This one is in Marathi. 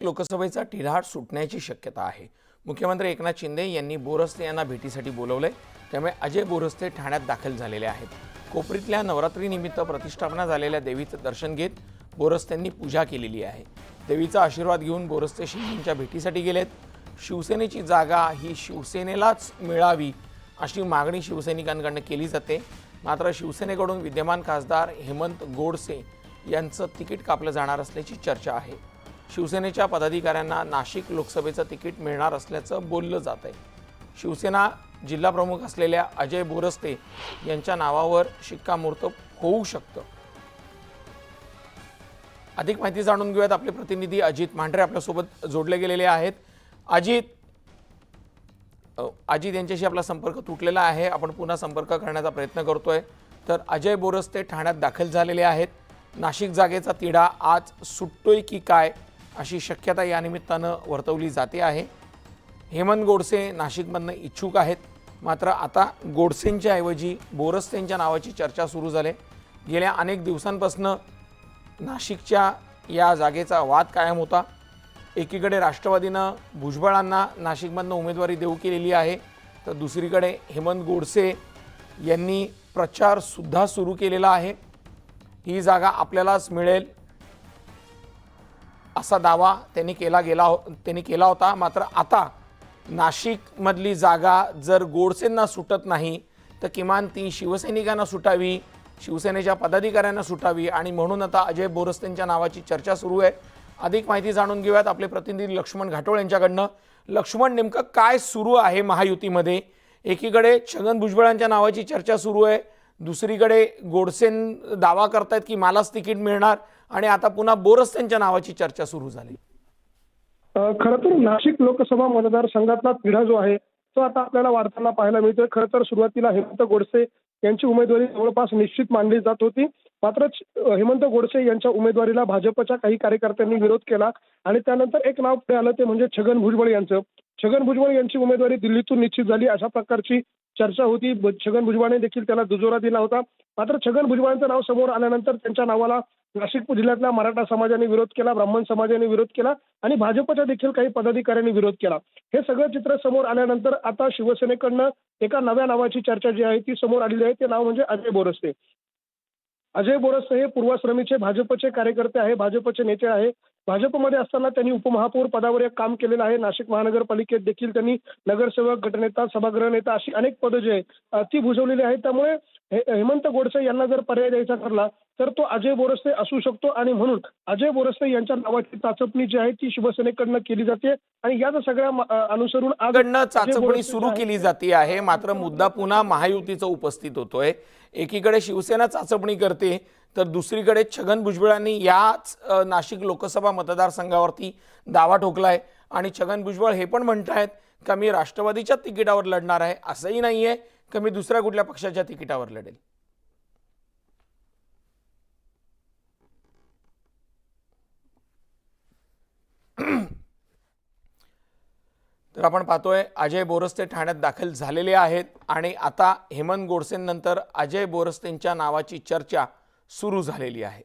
लोकसभेचा टिढाळ सुटण्याची शक्यता आहे. मुख्यमंत्री एकनाथ शिंदे यांनी बोरस्ते यांना भेटीसाठी बोलवलंय. त्यामुळे अजय बोरस्ते ठाण्यात दाखल झालेले आहेत. कोपरीतल्या नवरात्रीनिमित्त प्रतिष्ठापना झालेल्या देवीचं दर्शन घेत बोरस्त्यांनी पूजा केलेली आहे. देवीचा आशीर्वाद घेऊन बोरस्ते शिंदेच्या भेटीसाठी गेलेत. शिवसेनेची जागा ही शिवसेनेलाच मिळावी अशी मागणी शिवसैनिकांकडनं केली जाते. मात्र शिवसेनेकडून विद्यमान खासदार हेमंत गोडसे यांचं तिकीट कापलं जाणार असल्याची चर्चा आहे. शिवसेनेच्या पदाधिकाऱ्यांना नाशिक लोकसभेचं तिकीट मिळणार असल्याचं बोललं जात आहे. शिवसेना जिल्हाप्रमुख असलेल्या अजय बोरस्ते यांच्या नावावर शिक्कामोर्तब होऊ शकतं. अधिक माहिती जाणून घेऊयात आपले प्रतिनिधी अजित मांढरे आपल्यासोबत जोडले गेलेले आहेत. अजित अजित यांच्याशी आपला संपर्क तुटलेला आहे. आपण पुन्हा संपर्क करण्याचा प्रयत्न करतोय. तर अजय बोरस्ते ठाण्यात दाखल झालेले आहेत. नाशिक जागेचा तिढा आज सुटतोय की काय? अशी शक्यता या निमित्तानं वर्तवली जाते आहे. हेमंत गोडसे नाशिकमधनं इच्छुक आहेत. मात्र आता गोडसेंच्या ऐवजी त्यांच्या नावाची चर्चा सुरू झाली. गेल्या अनेक दिवसांपासनं नाशिकच्या या जागेचा वाद कायम होता. एकीकडे राष्ट्रवादीनं भुजबळांना नाशिकमधनं उमेदवारी देऊ केलेली आहे. तर दुसरीकडे हेमंत गोडसे यांनी प्रचारसुद्धा सुरू केलेला आहे. ही जागा आपल्यालाच मिळेल. असा दावा त्यांनी केला गेला हो त्यांनी केला होता. मात्र आता नाशिकमधली जागा जर गोडसेंना सुटत नाही तर किमान ती शिवसैनिकांना सुटावी शिवसेनेच्या पदाधिकाऱ्यांना सुटावी आणि म्हणून आता अजय बोरस्तेंच्या नावाची चर्चा सुरू आहे. अधिक माहिती जाणून घेऊयात आपले प्रतिनिधी लक्ष्मण घाटोळ यांच्याकडनं. लक्ष्मण नेमकं काय सुरू आहे महायुतीमध्ये? एकीकडे छगन भुजबळांच्या नावाची चर्चा सुरू आहे. दुसरीकडे गोडसेन दावा करतायत की मलाच तिकीट मिळणार. आणि आता पुन्हा बोरस त्यांच्या नावाची चर्चा सुरू झाली. खर तर नाशिक लोकसभा मतदारसंघातला तिढा जो आहे तो आता आपल्याला वाढताना पाहायला मिळतोय. खरं तर सुरुवातीला हेमंत गोडसे यांची उमेदवारी जवळपास निश्चित मानली जात होती. मात्र हेमंत गोडसे यांच्या उमेदवारीला भाजपच्या काही कार्यकर्त्यांनी विरोध केला आणि त्यानंतर एक नाव पुढे आलं ते म्हणजे छगन भुजबळ यांचं. छगन भुजबळ यांची उमेदवारी दिल्लीतून निश्चित झाली. अशा प्रकारची चर्चा होती. छगन भुजबळने देखील त्याला दुजोरा दिला होता. मात्र छगन भुजबळांचं नाव समोर आल्यानंतर त्यांच्या नावाला नाशिक जिल्ह्यातल्या मराठा समाजाने विरोध केला ब्राह्मण समाजाने विरोध केला आणि भाजपच्या देखील काही पदाधिकाऱ्यांनी विरोध केला. हे सगळं चित्र समोर आल्यानंतर आता शिवसेनेकडनं एका नव्या नावाची चर्चा जी आहे ती समोर आलेली आहे. ते नाव म्हणजे अजय बोरस्ते. अजय बोरस्ते हे पूर्वाश्रमीचे भाजपचे कार्यकर्ते आहे भाजपचे नेते आहे. भाजपमध्ये असताना त्यांनी उपमहापौर पदावर एक काम केलेलं आहे. नाशिक महानगरपालिकेत देखील त्यांनी नगरसेवक गटनेता सभागृह नेता अशी अनेक पदं जी आहेत ती भुजवलेली आहेत. त्यामुळे हेमंत गोडसे यांना जर पर्याय द्यायचा ठरला तर तो अजय बोरस्ते असू शकतो. आणि म्हणून अजय बोरस्ते यांच्या नावाची चाचपणी जी आहे ती शिवसेनेकडनं केली जाते. आणि याच सगळ्या अनुसरून आज कडनं अजय चाचपणी सुरू केली जाते आहे. मात्र मुद्दा पुन्हा महायुतीचा उपस्थित होतोय. एकीकडे शिवसेना चाचपणी करते तर दुसरीकडे छगन भुजबळांनी याच नाशिक लोकसभा मतदारसंघावरती दावा ठोकलाय. आणि छगन भुजबळ हे पण म्हणतायत का मी राष्ट्रवादीच्या तिकिटावर लढणार आहे असंही नाही आहे का मी दुसऱ्या कुठल्या पक्षाच्या तिकिटावर लढेल? तर आपण पाहतोय अजय बोरस्ते ठाण्यात दाखल झालेले आहेत. आणि आता हेमंत गोडसेंनंतर अजय बोरस्तेंच्या नावाची चर्चा सुरू झालेली आहे.